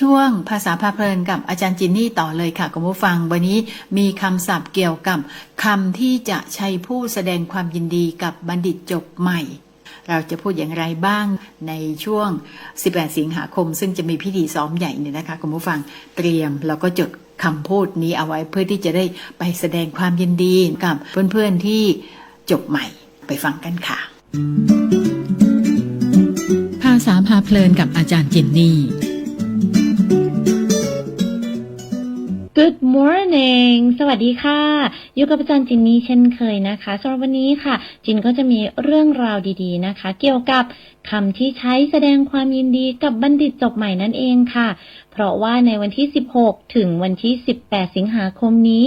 ช่วงภาษาพาเพลินกับอาจารย์จินนี่ต่อเลยค่ะคุณผู้ฟัง วันนี้มีคำศัพท์เกี่ยวกับคำที่จะใช้ผู้แสดงความยินดีกับบัณฑิตจบใหม่ เราจะพูดอย่างไรบ้างในช่วง 18 สิงหาคม ซึ่งจะมีพิธีซ้อมใหญ่เนี่ยนะคะคุณผู้ฟังเตรียมแล้วก็จดคำพูดนี้เอาไว้เพื่อที่จะได้ไปแสดงความยินดีกับเพื่อนๆที่จบใหม่ไปฟังกันค่ะ ภาษาพาเพลินกับอาจารย์จินนี่ Good morning สวัสดีค่ะ อยู่กับอาจารย์จินนี่เช่นเคยนะคะสำหรับวันนี้ค่ะ จินก็จะมีเรื่องราวดีๆนะคะ เกี่ยวกับ คำที่ใช้แสดงความยินดีกับบัณฑิตจบใหม่นั่นเองค่ะ เพราะว่าในวันที่ 16 ถึงวันที่ 18 สิงหาคมนี้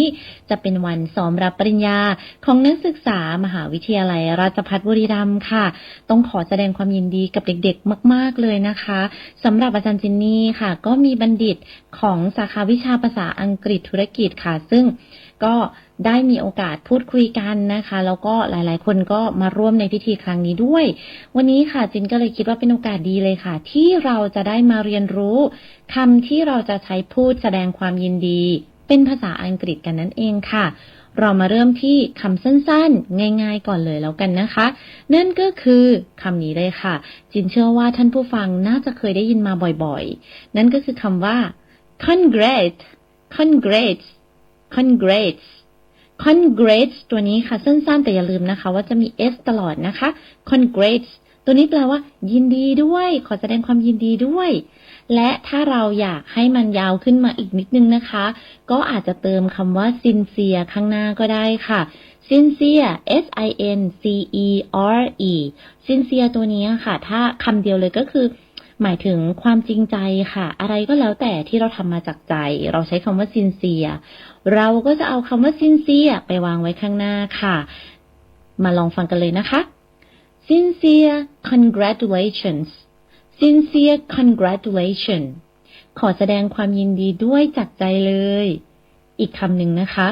จะเป็นวันซ้อมรับปริญญาของนักศึกษามหาวิทยาลัยราชภัฏบุรีรัมย์ค่ะ ต้องขอแสดงความยินดีกับเด็กๆ มาก ๆ เลยนะคะสำหรับอาจารย์จินนี่ค่ะ ก็มีบัณฑิตของสาขาวิชาภาษาอังกฤษธุรกิจค่ะ ซึ่ง ก็ได้มีโอกาสพูดคุยกันนะคะ แล้วก็หลาย ๆ คนก็มาร่วมในพิธีครั้งนี้ด้วย วันนี้ค่ะจินก็เลยคิดว่าเป็นโอกาสดีเลยค่ะ ที่เราจะได้มาเรียนรู้คำที่เราจะใช้พูดแสดงความยินดี เป็นภาษาอังกฤษกันนั่นเองค่ะ เรามาเริ่มที่คำสั้น ๆ ง่าย ๆ ก่อนเลยแล้วกันนะคะ นั่นก็คือคำนี้เลยค่ะ จินเชื่อว่าท่านผู้ฟังน่าจะเคยได้ยินมาบ่อย ๆ นั่นก็คือคำว่า congrats congrats congrats congrats ตัวนี้ค่ะ สั้นๆ แต่อย่าลืมนะคะ ว่าจะมี s ตลอดนะคะ congrats ตัวนี้แปลว่า ยินดีด้วย ขอแสดงความยินดีด้วย และถ้าเราอยากให้มันยาวขึ้นมาอีกนิดนึงนะคะ ก็อาจจะเติมคำว่า sincere ข้างหน้าก็ได้ค่ะ sincere s i n c e r e sincere ตัวนี้ค่ะ ถ้าคำเดียวเลยก็คือ หมายถึงความจริงใจค่ะ อะไรก็แล้วแต่ที่เราทำมาจากใจ เราใช้คำว่า sincere เราก็จะเอาคำว่า sincere ไปวางไว้ข้างหน้าค่ะ มาลองฟังกันเลยนะคะ sincere congratulations sincere congratulations ขอแสดงความยินดีด้วยจากใจเลย อีกคำหนึ่งนะคะ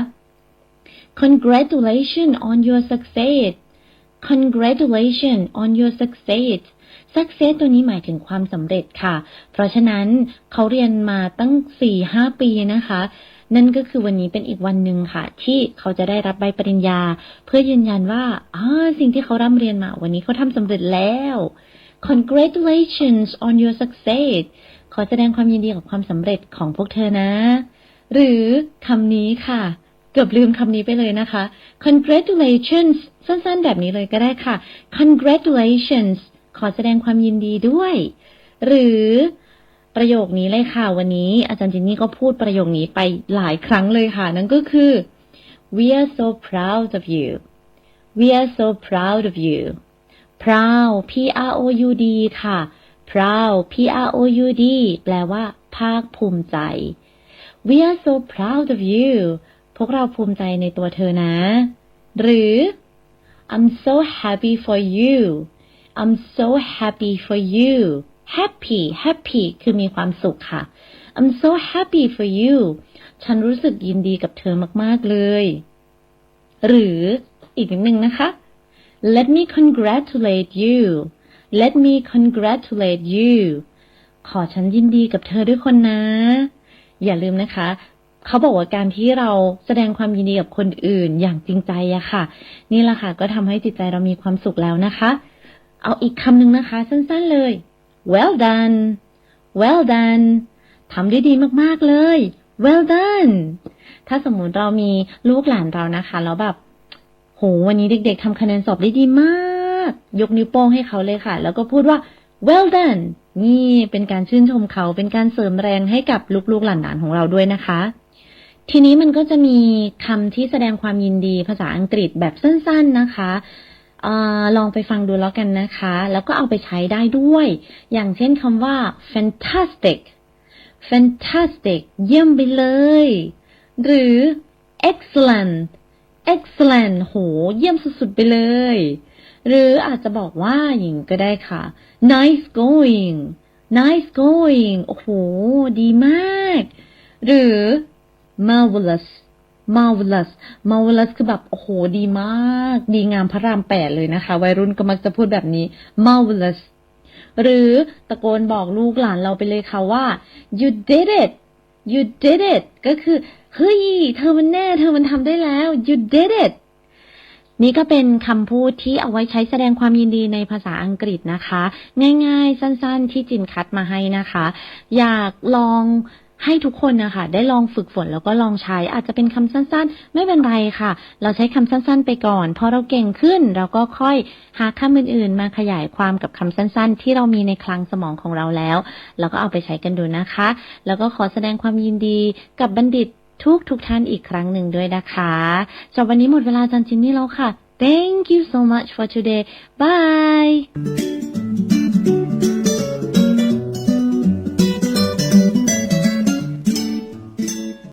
congratulations on your success congratulations on your success success ตัวนี้หมายถึงความสำเร็จค่ะ เพราะฉะนั้นเขาเรียนมาตั้ง4-5ปีนะคะ นั่นก็คือวันนี้เป็นอีกวันหนึ่งค่ะ ที่เขาจะได้รับใบปริญญา เพื่อยืนยันว่าอ่าสิ่งที่เขาร่ำเรียนมาวันนี้เขาทำสำเร็จแล้ว congratulations on your success ขอแสดงความยินดีกับความสำเร็จของพวกเธอนะ หรือคำนี้ค่ะ เกือบลืมคำนี้ไปเลยนะคะ congratulations สั้นๆ แบบนี้เลยก็ได้ค่ะ congratulations ขอแสดงความยินดีด้วย หรือประโยคนี้เลยค่ะ วันนี้อาจารย์จินนี่ก็พูดประโยคนี้ไปหลายครั้งเลยค่ะ นั่นก็คือ we are so proud of you we are so proud of you proud p r o u d ค่ะ proud p r o u d แปลว่า ภาคภูมิใจ we are so proud of you พวกเราภูมิใจในตัวเธอนะ หรือ I'm so happy for you I'm so happy for you happy happy คือมีความสุขค่ะ I'm so happy for you ฉันรู้สึกยินดีกับเธอมาก ๆ เลย หรืออีกนิดนึงนะคะ Let me congratulate you Let me congratulate you ขอฉันยินดีกับเธอด้วยคนนะ อย่าลืมนะคะ เขาบอกว่าการที่เราแสดงความยินดีกับคนอื่นอย่างจริงใจอะค่ะ นี่แหละค่ะ ก็ทำให้จิตใจเรามีความสุขแล้วนะคะ เอาอีกคำหนึ่งนะคะ สั้นๆเลย well done well done ทำได้ดีมากๆเลย well done ถ้าสมมุติเรามีลูกหลานเรานะคะ แล้วแบบ โห วันนี้เด็กๆทำคะแนนสอบได้ดีมาก ยกนิ้วโป้งให้เขาเลยค่ะ แล้วก็พูดว่า well done นี่เป็นการชื่นชมเขา เป็นการเสริมแรงให้กับลูกๆหลานๆของเราด้วยนะคะ ทีนี้มันก็จะมีคำที่แสดงความยินดีภาษาอังกฤษแบบสั้น ๆนะคะ อลองไปฟังดูแล้วกันนะคะ แล้วก็เอาไปใช้ได้ด้วย อย่างเช่นคำว่า fantastic fantastic เยี่ยมไปเลย หรือ excellent excellent โห เยี่ยมสุดๆไปเลย หรืออาจจะบอกว่าอย่างก็ได้ค่ะ nice going nice going โอ้โห ดีมาก หรือ marvelous marvelous marvelous คือแบบโอ้โหดีมาก ดีงามพระรามแปดเลยนะคะ วัยรุ่นก็มักจะพูดแบบนี้ marvelous หรือตะโกนบอกลูกหลานเราไปเลยค่ะว่า you did it you did it ก็คือ เฮ้ย เธอมันแน่ เธอมันทำได้แล้ว you did it นี่ก็เป็นคำพูดที่เอาไว้ใช้แสดงความยินดีในภาษาอังกฤษนะคะ ง่ายๆ สั้นๆ ที่จินคัดมาให้นะคะ อยากลอง ให้ทุกคนนะคะได้ลองฝึกฝนแล้วก็ลองใช้อาจจะเป็นคำสั้นๆ ไม่เป็นไรค่ะ เราใช้คำสั้นๆ ไปก่อนพอเราเก่งขึ้น เราก็ค่อยหาคำอื่นๆ มาขยายความกับคำสั้นๆ ที่เรามีในคลังสมองของเราแล้ว แล้วก็เอาไปใช้กันดูนะคะ แล้วก็ขอแสดงความยินดีกับบัณฑิตทุกทุกๆท่านอีกครั้งหนึ่งด้วยนะคะสำหรับวันนี้หมดเวลาจันจินนี่แล้วค่ะ Thank you so much for today. Bye.